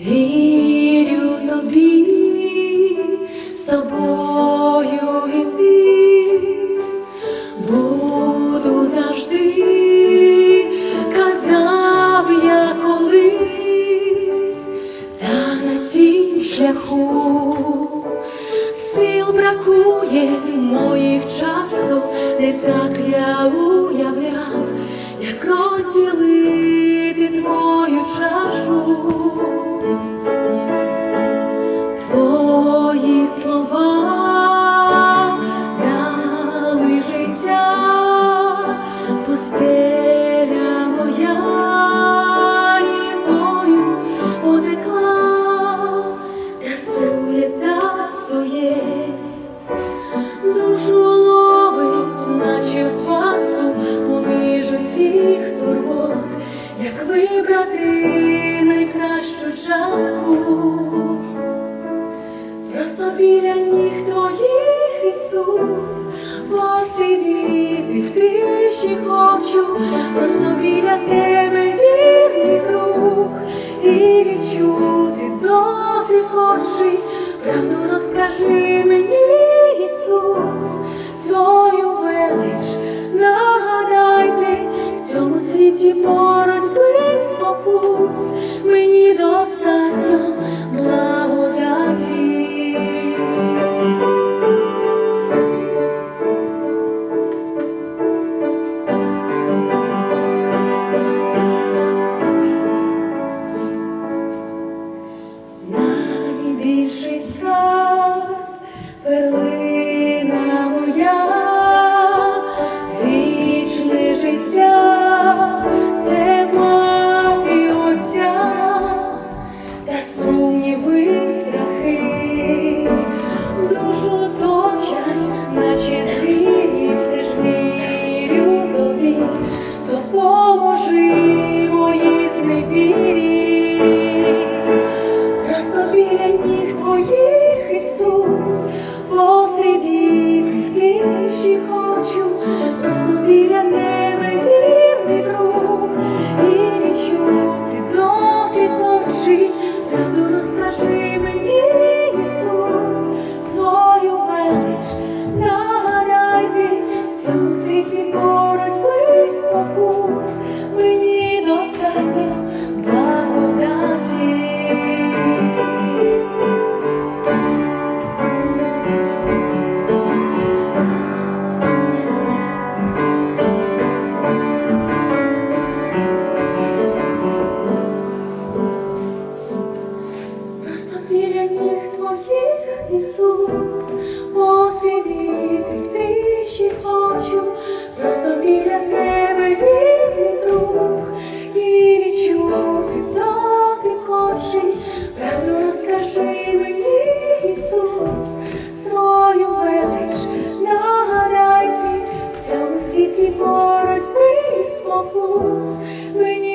Вірю тобі, з тобою йти, буду завжди, казав я колись, та на цім шляху сил бракує моїх часто, не так я уявляв, як розділити твою чашу. Як вибрати найкращу частку. Просто біля ніг твоїх Ісус, посидіти в тиші хочу, просто біля тебе вірний круг, і відчути дотик очей, правду розкажи мені, Ісус, свою велич нагадайте. В цьому світі боротьби спокус, мені достатньо благодаті. Найбільший скарб, перлина моя, вічне життя, допоможи моїй зневірі. Просто біля ніг твоїх світі боротьби спокус, мені достатньо біля тебе вірний друг, і відчув дотик очей, правду розкажи мені, Ісус, свою велич нагадай ти в цьому світі боротьби і спокус, мені